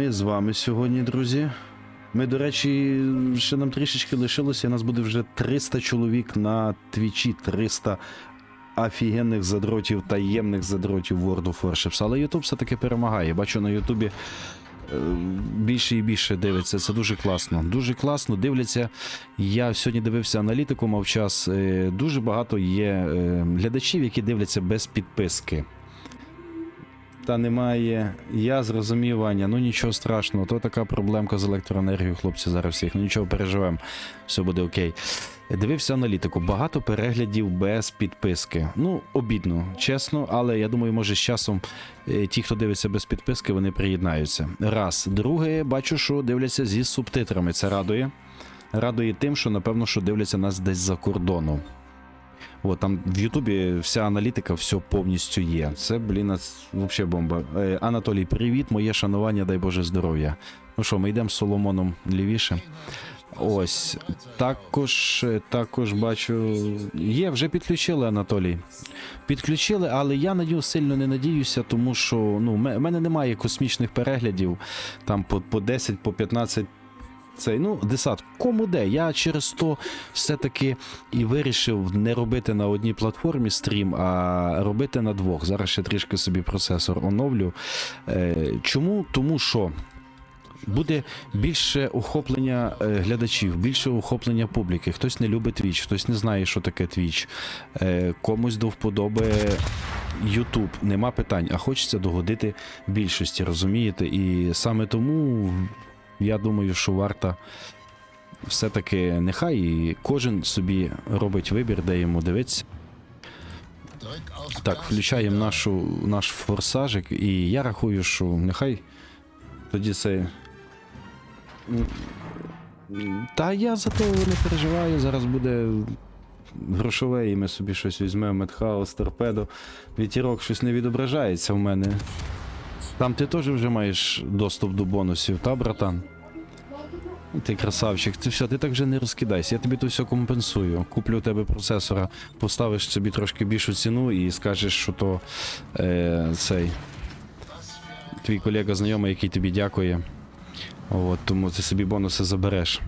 Ми з вами сьогодні, друзі. Ми, до речі, ще нам трішечки лишилося. У нас буде вже 300 чоловік на твічі, 300 офігенних задротів, таємних задротів World of Warships. Але Ютуб все-таки перемагає. Бачу на Ютубі е, більше і більше дивиться. Це дуже класно. Дуже класно. Дивляться. Я сьогодні дивився аналітику, мав час. Е, Дуже багато є е, глядачів, які дивляться без підписки. Та немає. Я зрозумів, Ваня, ну нічого страшного, то така проблемка з електроенергією, хлопці, зараз всіх. Ну нічого переживемо, все буде окей. Дивився аналітику, багато переглядів без підписки. Ну, обідно, чесно, але я думаю, може з часом е, ті, хто дивиться без підписки, вони приєднаються. Раз. Друге, бачу, що дивляться зі субтитрами. Це радує. Радує тим, що напевно, що дивляться нас десь за кордону. От там в Ютубі вся аналітика, все повністю є. Це, блін, взагалі бомба. Е, Анатолій, привіт, моє шанування, дай Боже здоров'я. Ну що, ми йдемо з Соломоном лівіше. Ось. Також, е, також бачу. Є, вже підключили Анатолій. Підключили, але я на нього сильно не надіюся, тому що ну, в мене немає космічних переглядів там по, по 10, по 15 цей, ну, десат, кому де. Я через то все-таки і вирішив не робити на одній платформі стрім, а робити на двох. Зараз ще трішки собі процесор оновлю. Е, чому? Тому що. Буде більше охоплення е, глядачів, більше охоплення публіки. Хтось не любить Twitch, хтось не знає, що таке Twitch. Е, комусь до вподоби YouTube. Нема питань, а хочеться догодити більшості, розумієте? І саме тому я думаю, що варто все-таки нехай і кожен собі робить вибір, де йому дивитися. Так, включаємо нашу, наш форсажик, і я рахую, що нехай тоді це. Та я за то не переживаю, зараз буде грошове, і ми собі щось візьмемо, Медхаус, торпедо. Вітірок щось не відображається в мене. Там ти теж вже маєш доступ до бонусів, та, братан? Ти красавчик, ти все, ти так вже не розкидайся. Я тобі то все компенсую. Куплю у тебе процесора, поставиш собі трошки більшу ціну і скажеш, що то е, цей твій колега знайомий, який тобі дякує. От, тому ти собі бонуси забереш.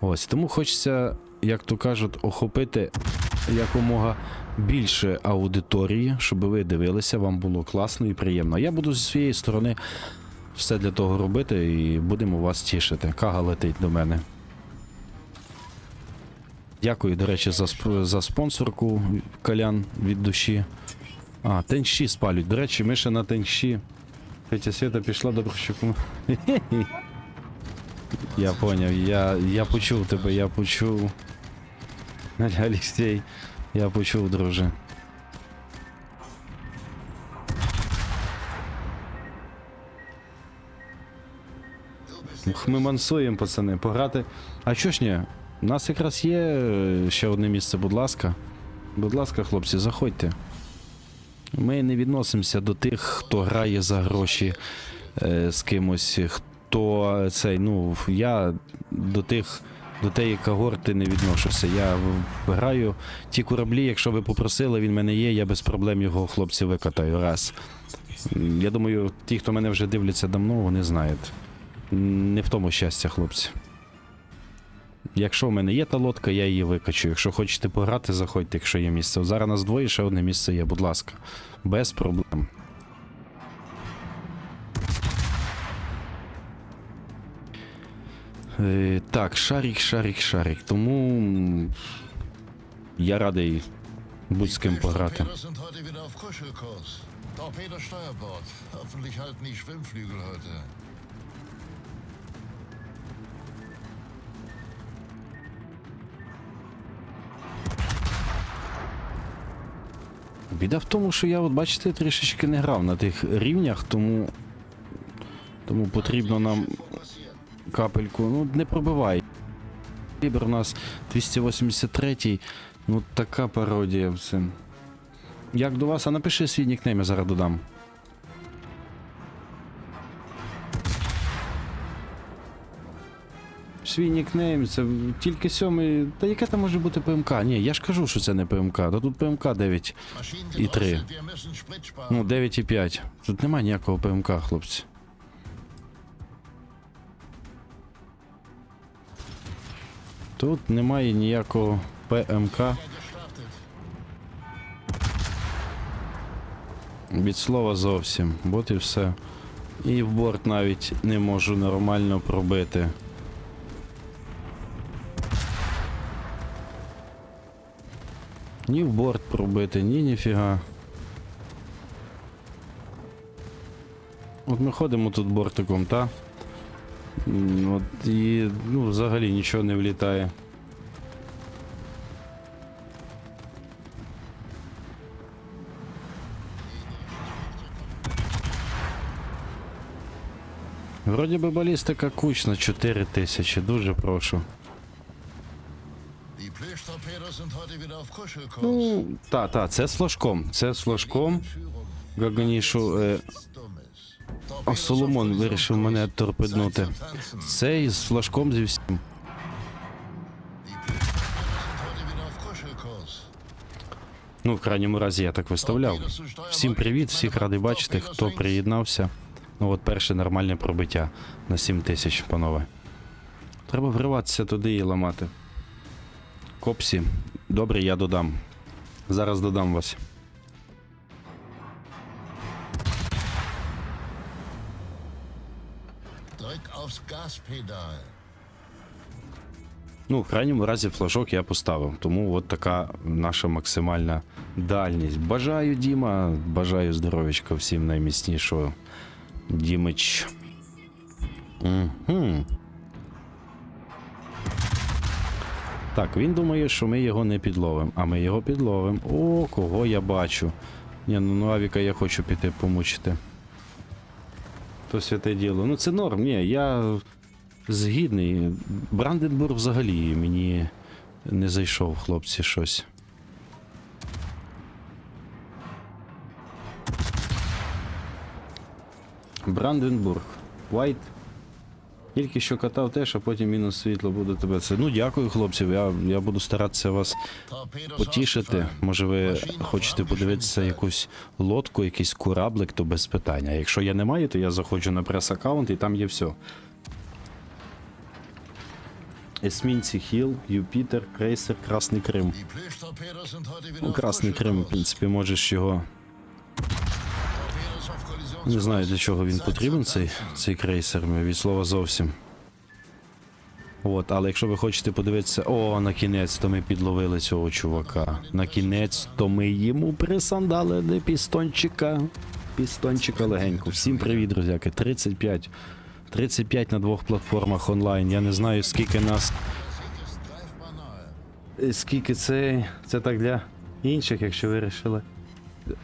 Ось, тому хочеться, як то кажуть, охопити якомога більше аудиторії, щоб ви дивилися, вам було класно і приємно. Я буду зі своєї сторони все для того робити і будемо вас тішити. Кага летить до мене. Дякую, до речі, за, сп- за спонсорку Колян від душі. А, тенші спалюють. До речі, ми ще на тенші. Тетя Свята пішла до Борщуку. Я поняв, я, я почув тебе, я почув. Алексей, я почув, друже. Ми мансуємо, пацани, пограти. А що ж ні? У нас якраз є е, ще одне місце, будь ласка. Будь ласка, хлопці, заходьте. Ми не відносимося до тих, хто грає за гроші е, з кимось, хто цей, ну, я до тих. До тієї когорти не відношуся. Я граю ті кораблі, якщо ви попросили, він мене є, я без проблем його хлопці викатаю. Раз. Я думаю, ті, хто мене вже дивляться давно, вони знають. Не в тому щастя, хлопці. Якщо в мене є та лодка, я її викачу. Якщо хочете пограти, заходьте, якщо є місце. Зараз нас двоє, ще одне місце є, будь ласка. Без проблем. Е, так, шарик, шарик, шарик. Тому я радий будь з ким пограти. Torpedo Steuerbord. Hoffentlich halten die Schwimmflügel heute. Біда в тому, що я, от бачите, трішечки не грав на тих рівнях, тому. Тому потрібно нам капельку. Ну, не пробивай. Лібер у нас 283-й. Ну, така пародія в цим. Як до вас, а напиши свій нікнейм, я зараз додам. свій нікнейм, це тільки сьомий. Та яке там може бути ПМК? Ні, я ж кажу, що це не ПМК, та тут ПМК 9 і 3. Ну, 9 і 5. Тут немає ніякого ПМК, хлопці. Тут немає ніякого ПМК. Від слова зовсім, Бот і все. І в борт навіть не можу нормально пробити. Ні в борт пробити, ні ніфіга. От ми ходимо тут бортиком, та? От і ну, взагалі нічого не влітає. Вроді би балістика кучна 4 тисячі, дуже прошу. Ну, та, та, це з флажком. Це з флажком. Гаганішу. Е, а Соломон вирішив мене торпеднути. Це із флажком зі всім. Ну, в крайньому разі я так виставляв. Всім привіт, всіх радий бачити, хто приєднався. Ну от перше нормальне пробиття на 7 тисяч, панове. Треба вриватися туди і ламати. Копсі, добре, я додам. Зараз додам вас. Drück aufs Gaspedal. Ну, в крайньому разі флажок я поставив. Тому от така наша максимальна дальність. Бажаю, Діма, бажаю здоров'ячка всім найміцнішого. Дімич. Угу. Так, він думає, що ми його не підловимо, а ми його підловимо. О, кого я бачу. Ні, ну, ну Авіка я хочу піти помучити. То святе діло. Ну це норм, ні, я згідний. Бранденбург взагалі мені не зайшов, хлопці, щось. Бранденбург. Вайт. Тільки що катав теж, а потім мінус світло буде тебе. Це. Ну дякую, хлопці. Я, я буду старатися вас потішити. Може, ви хочете подивитися якусь лодку, якийсь кораблик, то без питання. Якщо я не маю, то я заходжу на прес-аккаунт і там є все. Есмінці Хіл, Юпітер, Крейсер, Красний Крим. Ну, Красний Крим, в принципі, можеш його. Не знаю для чого він потрібен, цей, цей крейсер, від слова зовсім. От, але якщо ви хочете подивитися, о, на кінець то ми підловили цього чувака. На кінець то ми йому присандалили пістончика. Пістончика легенько. Всім привіт, друзяки. 35. 35 на двох платформах онлайн. Я не знаю, скільки нас. Е, Скільки це. Це так для інших, якщо ви вирішили.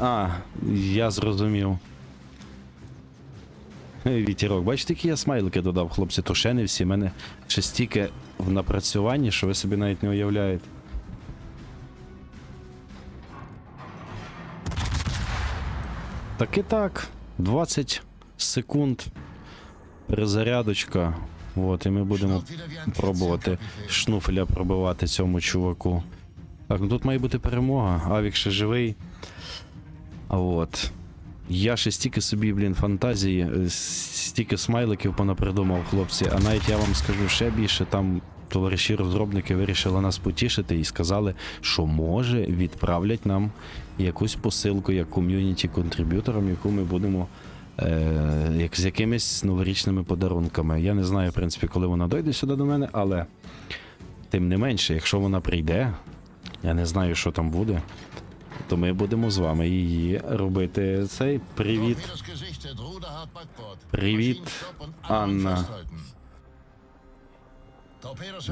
А, я зрозумів. Вітерок, бачите, які я смайлики додав, хлопці, не всі. У мене ще стільки в напрацюванні, що ви собі навіть не уявляєте. Так і так. 20 секунд. Перезарядочка. От, і ми будемо пробувати шнуфеля пробивати цьому чуваку. Так, ну тут має бути перемога. Авік ще живий. А от. Я ще стільки собі, блін, фантазії, е, стільки смайликів понапридумав, хлопці. А навіть я вам скажу ще більше, там товариші розробники вирішили нас потішити і сказали, що може відправлять нам якусь посилку як ком'юніті контриб'юторам, яку ми будемо е, як з якимись новорічними подарунками. Я не знаю, в принципі, коли вона дойде сюди до мене, але тим не менше, якщо вона прийде, я не знаю, що там буде, то ми будемо з вами її робити. Цей привіт. Привіт, Анна.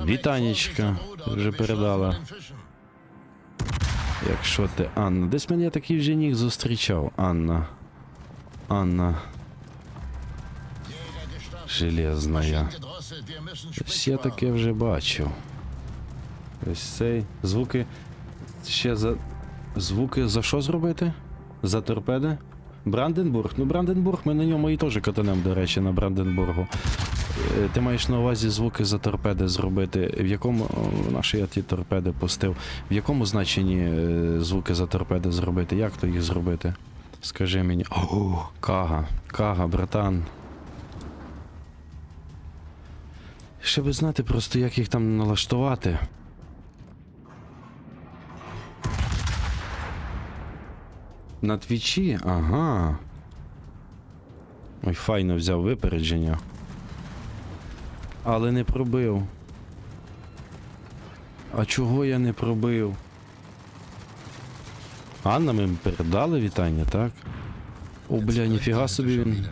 Вітанечка, вже передала. Якщо ти Анна. Десь мене такий вже ніг зустрічав. Анна. Анна. Jäger gestartet. Железна я. Maschinen gedrosselt, wir müssen Ось я таке вже бачив. Ось цей. Звуки. Ще за. Звуки за що зробити? За торпеди? Бранденбург? Ну, Бранденбург, ми на ньому і теж катанем, до речі, на Бранденбургу. Е, Ти маєш на увазі звуки за торпеди зробити. В якому. Наші я ті торпеди пустив. В якому значенні е, звуки за торпеди зробити? Як то їх зробити? Скажи мені. О, Кага. Кага, братан. Ще би знати просто, як їх там налаштувати. На твічі? Ага. Ой, файно взяв випередження. Але не пробив. А чого я не пробив? Анна, ми передали вітання, так? О, бля, ніфіга собі він.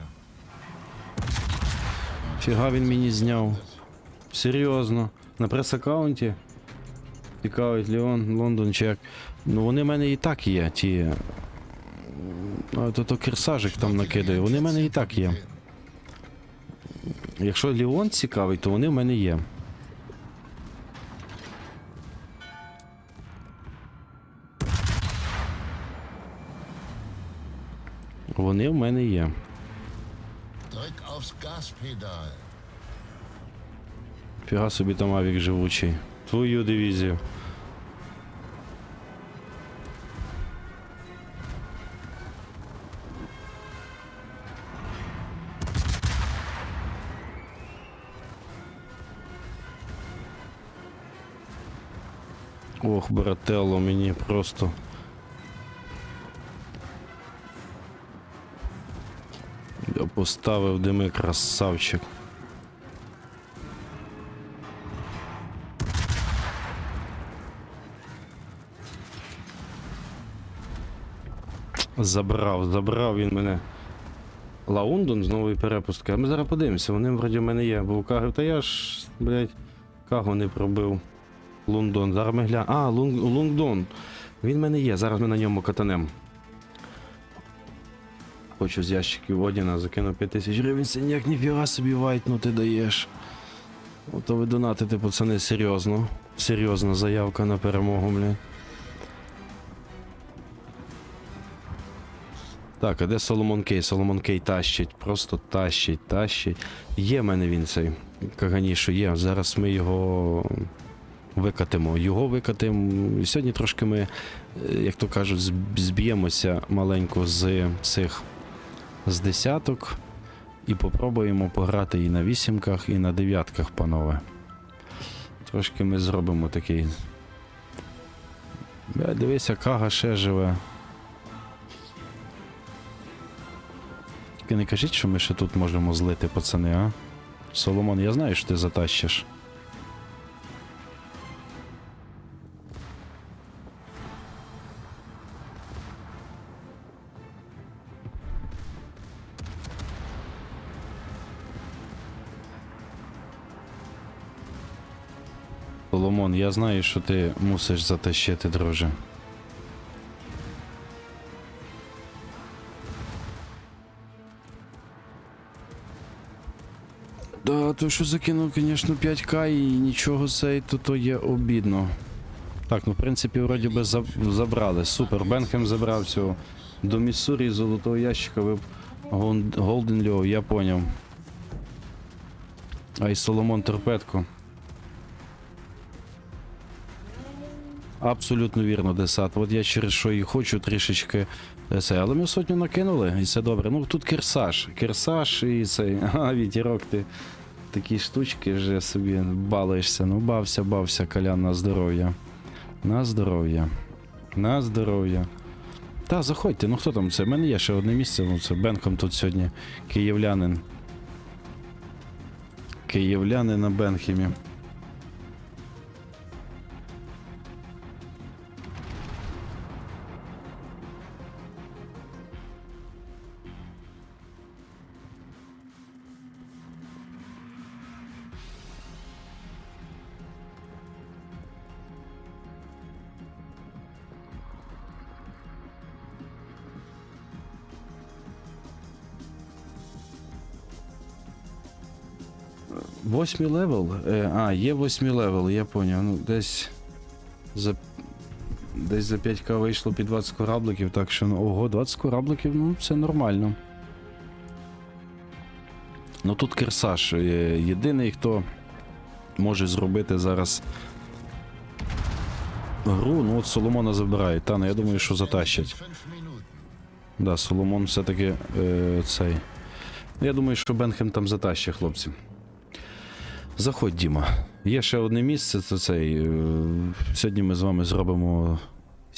Фіга він мені зняв. Серйозно. На прес-аккаунті. Цікавить Леон, Лондон чи як. Ну вони в мене і так є, ті. То, то керсажик там накидає. Вони в мене і так є. Якщо Леон цікавий, то вони в мене є. Вони в мене є. Фіга собі там авік живучий. Твою дивізію. Ох, брателло, мені просто. Я поставив дими красавчик. Забрав, забрав він мене. Лаундон з нової перепустки. А ми зараз подивимося, вони вроді в мене є. Бо у Каги, та я ж, блядь, Кагу не пробив. Лундон. Зараз ми глянемо. А, Лунг, Лунгдон. Він в мене є, зараз ми на ньому катанем. Хочу з ящиків Одіна, закину 5000 гривень, синяк, ніфіга собі вайт, ну ти даєш. Ото ви донатите, пацани, серйозно. Серйозна заявка на перемогу, блядь. Так, а де Соломон Кей? Соломон Кей тащить, просто тащить, тащить. Є в мене він цей Каганішо, є. Зараз ми його викатимо. Його викатимо. Сьогодні трошки ми, е, як то кажуть, зб'ємося маленько з цих з десяток. І попробуємо пограти і на вісімках, і на дев'ятках, панове. Трошки ми зробимо такий. Дивися, Кага ще живе. Тільки не кажіть, що ми ще тут можемо злити, пацани, а? Соломон, я знаю, що ти затащиш. Соломон, я знаю, що ти мусиш затащити, друже. Да, то що закинув, звісно, 5к і нічого цей, то то є обідно. Так, ну в принципі, вроді би забрали. Супер. Бенхем забрав цього. До Міссурі золотого ящика вип Голден Льов, я поняв. А і Соломон Торпедко. Абсолютно вірно, Десат. От я через що і хочу трішечки е, це. Але ми сотню накинули, і все добре. Ну тут Кирсаж. Кирсаж і цей. А, вітірок, ти такі штучки вже собі балуєшся. Ну, бався, бався, Колян, на здоров'я. На здоров'я. На здоров'я. Та, заходьте, ну хто там це? У мене є ще одне місце, ну це Бенком тут сьогодні. Київлянин. Київлянин на Бенхемі. Восьмий левел? Е, а, є восьмий левел, я поняв. Ну, десь за. Десь за 5к вийшло під 20 корабликів, так що, ну, ого, 20 корабликів, ну, це нормально. Ну тут Керсаж. е, Єдиний, хто може зробити зараз гру, ну от Соломона забирають. Та, ну я думаю, що затащать. Да, Соломон все-таки е, цей. Ну, Я думаю, що Бенхем там затащить, хлопці. Заходь, Діма. Є ще одне місце, це цей. е, Сьогодні ми з вами зробимо